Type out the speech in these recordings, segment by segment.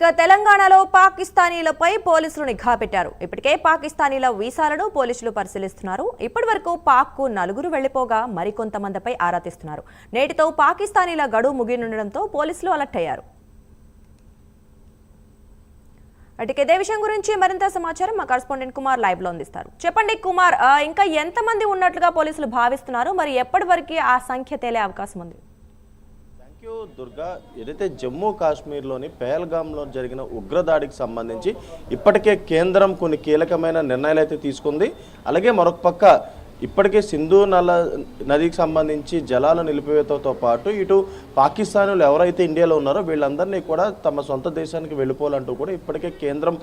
ఇక తెలంగాణలో పాకిస్తానీలపై పోలీసులు నిఘా పెట్టారు. ఇప్పటికే పాకిస్తానీల వీసాలను పోలీసులు పరిశీలిస్తున్నారు. ఇప్పటి వరకు పాక్కు నలుగురు వెళ్ళిపోగా మరికొంతమందిపై ఆరా తీస్తున్నారు. నేటితో పాకిస్తానీల గడువు ముగినుండడంతో పోలీసులు అలర్ట్ అయ్యారు. అటుకే ఇదే విషయం గురించి మరింత సమాచారం మా కరస్పాండెంట్ కుమార్ లైవ్లో అందిస్తారు. చెప్పండి కుమార్ ఇంకా ఎంతమంది ఉన్నట్లుగా పోలీసులు భావిస్తున్నారు? మరి ఎప్పటి వరకు ఆ సంఖ్య తేలే అవకాశం ఉంది? థ్యాంక్ యూ దుర్గా ఏదైతే జమ్మూ కాశ్మీర్లోని పెహల్గాంలో జరిగిన ఉగ్రదాడికి సంబంధించి ఇప్పటికే కేంద్రం కొన్ని కీలకమైన నిర్ణయాలు అయితే తీసుకుంది. అలాగే మరొక పక్క ఇప్పటికే సింధు నల నదికి సంబంధించి జలాల నిలిపివేతతో పాటు ఇటు పాకిస్తాన్లు ఎవరైతే ఇండియాలో ఉన్నారో వీళ్ళందరినీ కూడా తమ సొంత దేశానికి వెళ్ళిపోవాలంటూ కూడా ఇప్పటికే కేంద్రం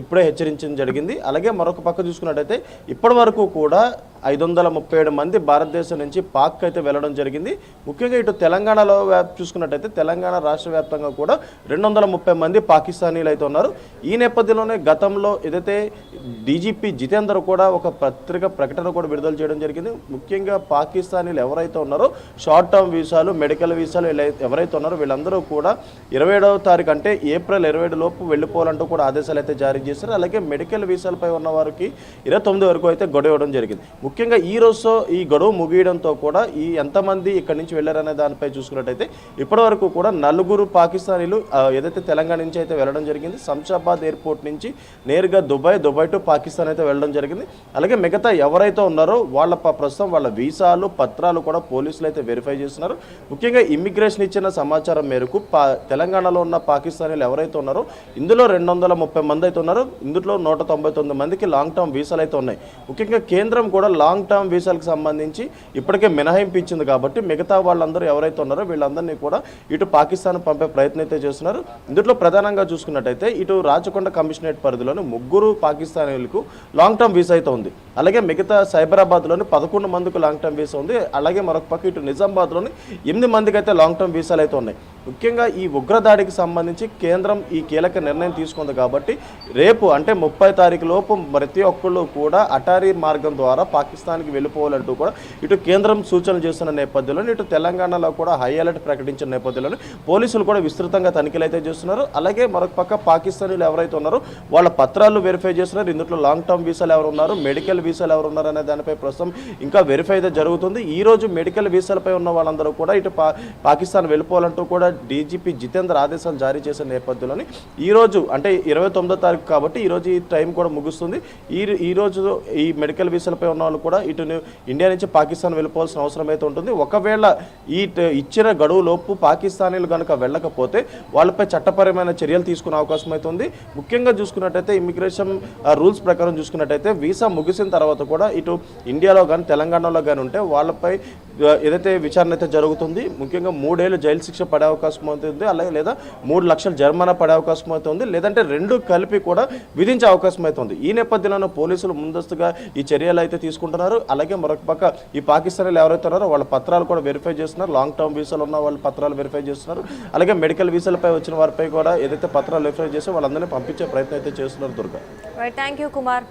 ఇప్పుడే హెచ్చరించడం జరిగింది. అలాగే మరొక పక్క చూసుకున్నట్టయితే ఇప్పటి వరకు కూడా ఐదు వందల ముప్పై ఏడు మంది భారతదేశం నుంచి పాక్ అయితే వెళ్ళడం జరిగింది. ముఖ్యంగా ఇటు తెలంగాణలో వ్యాప్ చూసుకున్నట్టయితే తెలంగాణ రాష్ట్ర వ్యాప్తంగా కూడా రెండు వందల ముప్పై మంది పాకిస్తానీలు అయితే ఉన్నారు. ఈ నేపథ్యంలోనే గతంలో ఏదైతే డీజీపీ జితేందర్ కూడా ఒక పత్రిక ప్రకటన కూడా విడుదల చేయడం జరిగింది. ముఖ్యంగా పాకిస్తానీలు ఎవరైతే ఉన్నారో షార్ట్ టర్మ్ వీసాలు మెడికల్ వీసాలు ఎవరైతే ఉన్నారో వీళ్ళందరూ కూడా ఇరవై ఏడవ తారీఖు అంటే ఏప్రిల్ ఇరవై లోపు వెళ్ళిపోవాలంటూ కూడా ఆదేశాలు అయితే జారీ చేశారు. అలాగే మెడికల్ వీసాలపై ఉన్న వారికి ఇరవై తొమ్మిది వరకు అయితే గొడవ ఇవ్వడం జరిగింది. ముఖ్యంగా ఈ రోజు ఈ గొడవ ముగియడంతో కూడా ఈ ఎంతమంది ఇక్కడి నుంచి వెళ్ళారనే దానిపై చూసుకున్నట్టయితే ఇప్పటి వరకు కూడా నలుగురు పాకిస్తానీలు ఏదైతే తెలంగాణ నుంచి అయితే వెళ్ళడం జరిగింది శంషాబాద్ ఎయిర్పోర్ట్ నుంచి నేరుగా దుబాయ్ దుబాయ్ టు పాకిస్తాన్ అయితే వెళ్ళడం జరిగింది. అలాగే మిగతా ఎవరైతే ఉన్నారో వాళ్ళ ప్రస్తుతం వాళ్ళ వీసాలు పత్రాలు కూడా పోలీసులు అయితే వెరిఫై చేస్తున్నారు. ముఖ్యంగా ఇమ్మిగ్రేషన్ ఇచ్చిన సమాచారం మేరకు పా తెలంగాణలో ఉన్న పాకిస్తానీలు ఎవరైతే ఉన్నారో ఇందులో రెండు వందల ముప్పై మంది అయితే ఉన్నారు. ఇందులో నూట తొంభై తొమ్మిది మందికి లాంగ్ టర్మ్ వీసాలు అయితే ఉన్నాయి. ముఖ్యంగా కేంద్రం కూడా లాంగ్ టర్మ్ వీసాలకు సంబంధించి ఇప్పటికే మినహాయింపు ఇచ్చింది కాబట్టి మిగతా వాళ్ళందరూ ఎవరైతే ఉన్నారో వీళ్ళందరినీ కూడా ఇటు పాకిస్తాన్ పంపే ప్రయత్నం అయితే చేస్తున్నారు. ఇందులో ప్రధానంగా చూసుకున్నట్టయితే ఇటు రాచకొండ కమిషనరేట్ పరిధిలోని ముగ్గురు పాకిస్తానీలకు లాంగ్ టర్మ్ వీసా అయితే ఉంది. అలాగే మిగతా సైబరాబాద్లోని పదకొండు మందికి లాంగ్ టర్మ్ వీసా ఉంది. అలాగే మరొక పక్క ఇటు నిజామాబాద్లోని ఎనిమిది మందికి అయితే లాంగ్ టర్మ్ వీసాలు అయితే ఉన్నాయి. ముఖ్యంగా ఈ ఉగ్రదాడికి సంబంధించి కేంద్రం ఈ కీలక నిర్ణయం తీసుకుంది కాబట్టి రేపు అంటే ముప్పై తారీఖు లోపు ప్రతి ఒక్కళ్ళు కూడా అటారీ మార్గం ద్వారా పాకిస్తాన్కి వెళ్ళిపోవాలంటూ కూడా ఇటు కేంద్రం సూచనలు చేస్తున్న నేపథ్యంలో ఇటు తెలంగాణలో కూడా హై అలర్ట్ ప్రకటించిన నేపథ్యంలో పోలీసులు కూడా విస్తృతంగా తనిఖీలు అయితే చేస్తున్నారు. అలాగే మరొక పక్క పాకిస్తానీలు ఎవరైతే ఉన్నారో వాళ్ళ పత్రాలు వెరిఫై చేస్తున్నారు. ఇందులో లాంగ్ టర్మ్ వీసాలు ఎవరు ఉన్నారు మెడికల్ వీసాలు ఎవరు ఉన్నారు అనే దానిపై ప్రస్తుతం ఇంకా వెరిఫై అయితే జరుగుతుంది. ఈ రోజు మెడికల్ వీసాలపై ఉన్న వాళ్ళందరూ కూడా ఇటు పా పాకిస్తాన్ వెళ్ళిపోవాలంటూ కూడా డీజీపీ జితేందర్ ఆదేశాలు జారీ చేసిన నేపథ్యంలోని ఈరోజు అంటే ఇరవై తొమ్మిదో తారీఖు కాబట్టి ఈరోజు ఈ టైం కూడా ముగుస్తుంది. ఈ ఈరోజు రోజు ఈ మెడికల్ వీసాలపై ఉన్న వాళ్ళు కూడా ఇటు ఇండియా నుంచి పాకిస్తాన్ వెళ్ళిపోవాల్సిన అవసరం అయితే ఉంటుంది. ఒకవేళ ఈ ఇచ్చిన గడువులోపు పాకిస్తానీలు కనుక వెళ్ళకపోతే వాళ్ళపై చట్టపరమైన చర్యలు తీసుకునే అవకాశం అయితే ఉంది. ముఖ్యంగా చూసుకున్నట్టయితే ఇమిగ్రేషన్ రూల్స్ ప్రకారం చూసుకున్నట్టయితే వీసా ముగిసిన తర్వాత కూడా ఇటు ఇండియాలో కానీ తెలంగాణలో కానీ ఉంటే వాళ్ళపై ఏదైతే విచారణ అయితే జరుగుతుంది ముఖ్యంగా మూడేళ్ళు జైలు శిక్ష పడే అవకాశం అవుతుంది అలాగే లేదా మూడు లక్షల జరిమానా పడే అవకాశం అయితే ఉంది లేదంటే రెండు కలిపి కూడా విధించే అవకాశం అయితే ఉంది. ఈ నేపథ్యంలో పోలీసులు ముందస్తుగా ఈ చర్యలు అయితే తీసుకుంటున్నారు. అలాగే మరొక పక్క ఈ పాకిస్తానీలు ఎవరైతే ఉన్నారో వాళ్ళ పత్రాలు కూడా వెరిఫై చేస్తున్నారు. లాంగ్ టర్మ్ వీసాలు ఉన్న వాళ్ళ పత్రాలు వెరిఫై చేస్తున్నారు. అలాగే మెడికల్ వీసాలపై వచ్చిన వారిపై కూడా ఏదైతే పత్రాలు వెరిఫై చేసి వాళ్ళందరినీ పంపించే ప్రయత్నం అయితే చేస్తున్నారు దుర్గా. Thank you Kumar